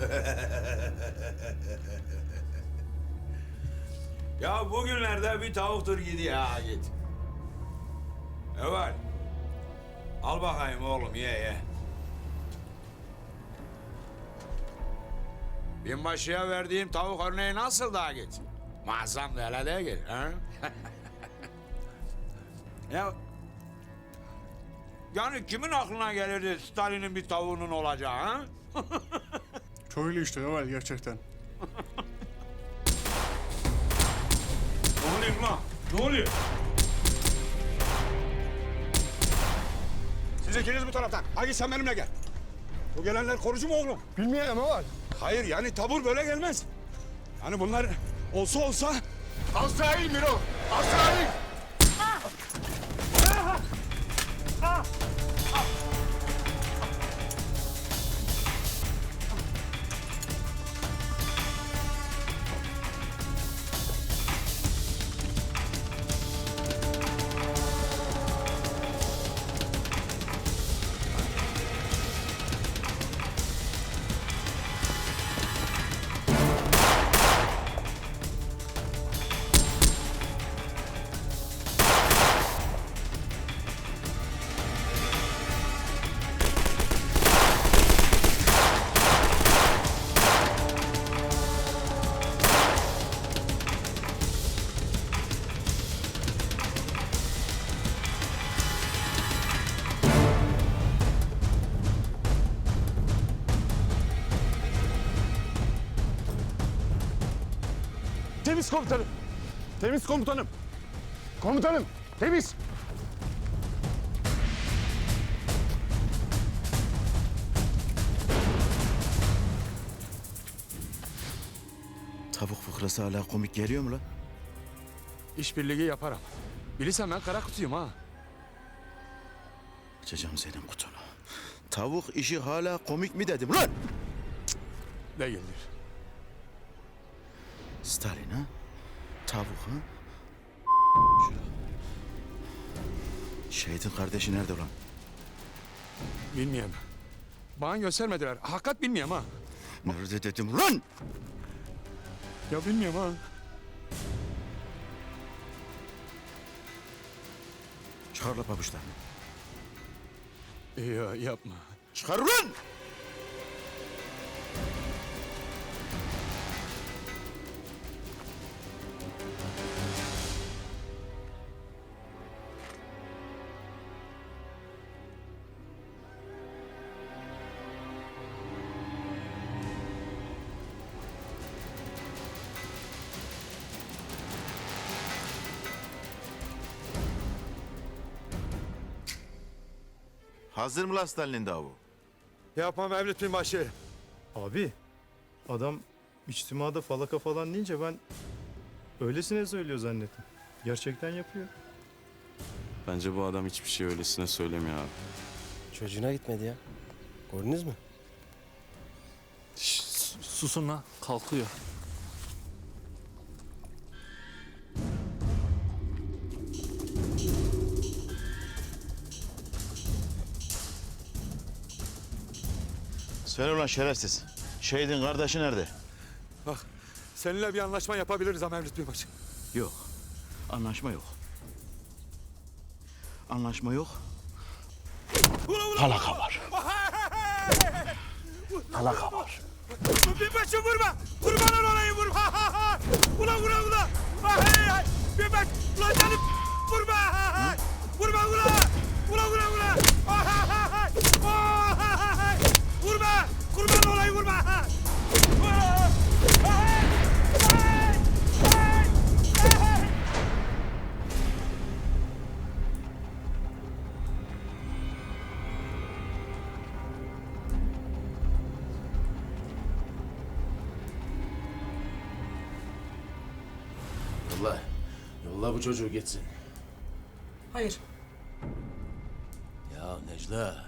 ya bugünlerde bir tavuktur gidiyor ha git. Evet. Al bakayım oğlum ye ye. Binbaşıya verdiğim tavuk örneği nasıl daha git? Muazzam da hele değil ha? ya yani kimin aklına gelirdi Stalin'in bir tavuğunun olacağı ha? Köylü işte Ömer gerçekten. Ne oluyor lan? Ne oluyor? Siz ikiniz bu taraftan. Hadi sen benimle gel. Bu gelenler korucu mu oğlum? Bilmiyorum Ömer. Hayır yani tabur böyle gelmez. Yani bunlar olsa olsa... Azrail Miro! Azrail! Temiz komutanım. Temiz komutanım. Komutanım, temiz. Tavuk fıkrası hala komik geliyor mu lan? İşbirliği yaparım. Bilirsen ben kara kutuyum ha. Açacağım senin kutunu. Tavuk işi hala komik mi dedim lan? Değildir. Stalin ha? Tavuk ha? Şurada. Şehidin kardeşi nerede lan? Bilmiyorum. Bana göstermediler. Hakikat bilmiyorum ha. Nerede dedim lan? Ya bilmiyorum ha. Çıkar la pabuçlarını. Ya yapma. Çıkar ulan! Hazır mı lan Stalin'in davu? Yapma Mevlüt Binbaşı. Abi adam içtimada falaka falan deyince ben öylesine söylüyor zannettim. Gerçekten yapıyor. Bence bu adam hiçbir şey öylesine söylemiyor abi. Çocuğuna gitmedi ya. Gördünüz mü? Susun lan kalkıyor. Söyle ulan şerefsiz. Şehidin kardeşi nerede? Seninle bir anlaşma yapabiliriz ha Mevlüt Binbaşı. Yok. Anlaşma yok. Anlaşma yok. Falaka var. Falaka var. Binbaşı vurma! Kurbanın olayım vurma! Ula ula ula! Binbaşı! Ulan canım! Vurma! Vurma ula! Ula ula ula! Vurma! Yolla. Yolla bu çocuğu gitsin. Hayır. Ya Necla.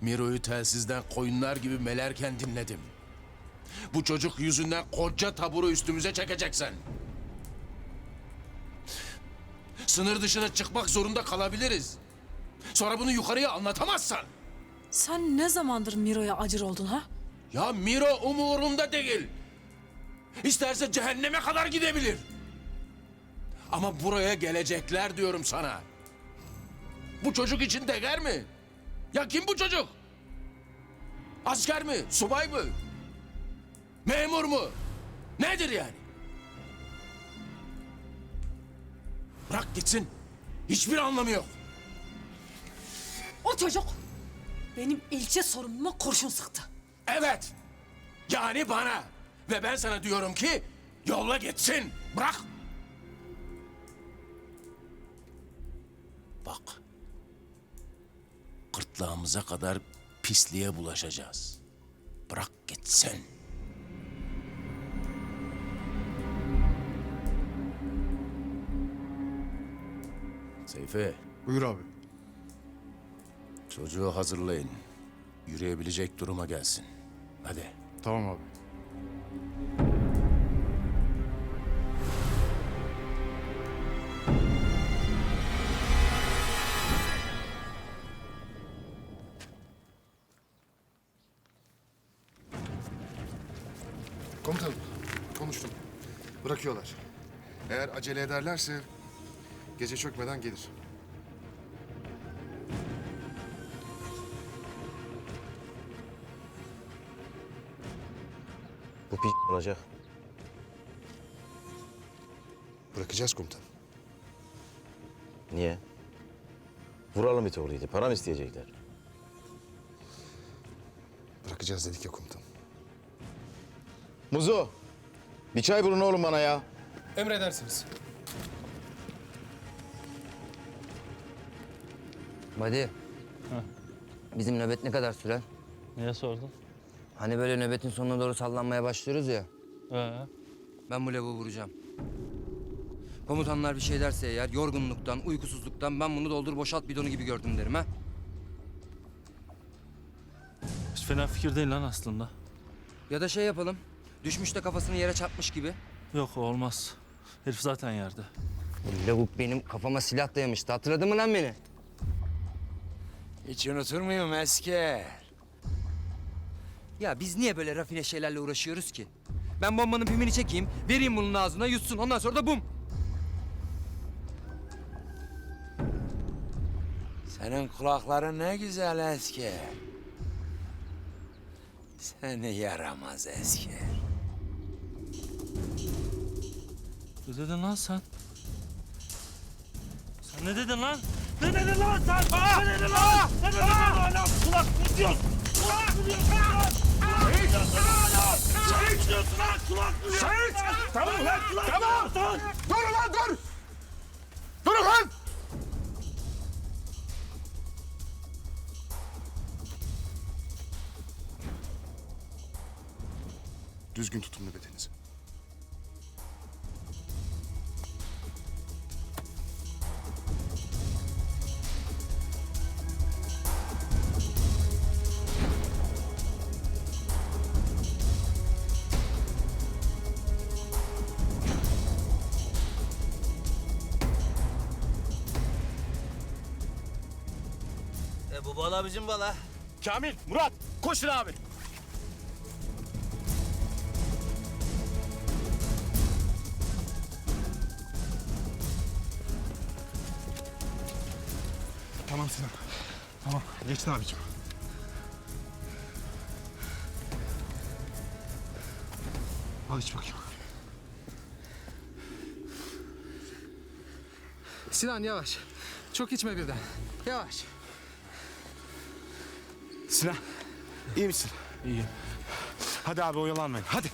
Miro'yu telsizden koyunlar gibi melerken dinledim. Bu çocuk yüzünden koca taburu üstümüze çekeceksen. Sınır dışına çıkmak zorunda kalabiliriz. Sonra bunu yukarıya anlatamazsan. Sen ne zamandır Miro'ya acır oldun ha? Ya Miro umurumda değil. İsterse cehenneme kadar gidebilir. Ama buraya gelecekler diyorum sana. Bu çocuk için değer mi? Ya kim bu çocuk? Asker mi? Subay mı? Memur mu? Nedir yani? Bırak gitsin. Hiçbir anlamı yok. O çocuk benim ilçe sorumluma kurşun sıktı. Evet. Yani bana. Ve ben sana diyorum ki yolla gitsin. Bırak. Bak. Gırtlağımıza kadar pisliğe bulaşacağız. Bırak gitsin. Seyfi. Buyur abi. Çocuğu hazırlayın. Yürüyebilecek duruma gelsin. Hadi. Tamam abi. Konuştum. Bırakıyorlar. Eğer acele ederlerse gece çökmeden gelir. Bu pi olacak. Bırakacağız komutanım. Niye? Vuralım it oğluydu. Para mı isteyecekler? Bırakacağız dedik ya komutanım. Muzo. Bir çay bulun oğlum bana ya. Emredersiniz. Hadi. Bizim nöbet ne kadar sürer? Niye sordun? Hani böyle nöbetin sonuna doğru sallanmaya başlıyoruz ya. Ee, Ben bu lavuğu vuracağım. Komutanlar bir şey derse eğer yorgunluktan, uykusuzluktan ben bunu doldur boşalt bidonu gibi gördüm derim ha. hiç fena fikir değil lan aslında. Ya da şey yapalım. Düşmüş de kafasını yere çarpmış gibi. Yok o olmaz. Herif zaten yerde. Bu lavuk benim kafama silah dayamıştı. Hatırladın mı lan beni? Hiç unutur muyum eski? Ya biz niye böyle rafine şeylerle uğraşıyoruz ki? Ben bombanın pimini çekeyim, vereyim bunun ağzına yutsun. Ondan sonra da bum. Senin kulakların ne güzel eski. Seni yaramaz eski. Ne dedin lan sen? Sen ne dedin lan? Ne dedin lan sen? Ne dedin lan? Ne dedin lan? Lan kulak ne diyorsun? Kulak mı diyorsun lan? Sen hiç diyorsun lan kulak mı diyorsun? Sen! Tamam lan tamam! Durun lan dur! Durun lan! Düzgün tutun nöbetinizi. E bu bala bizim bala. Kamil, Murat, koşun abi. Tamam Sinan. Tamam, geçti abicim. Al iç bakayım. Sinan yavaş. Çok içme birden. Yavaş. Sinan, iyi misin? İyiyim. Hadi abi oyalanmayın, hadi.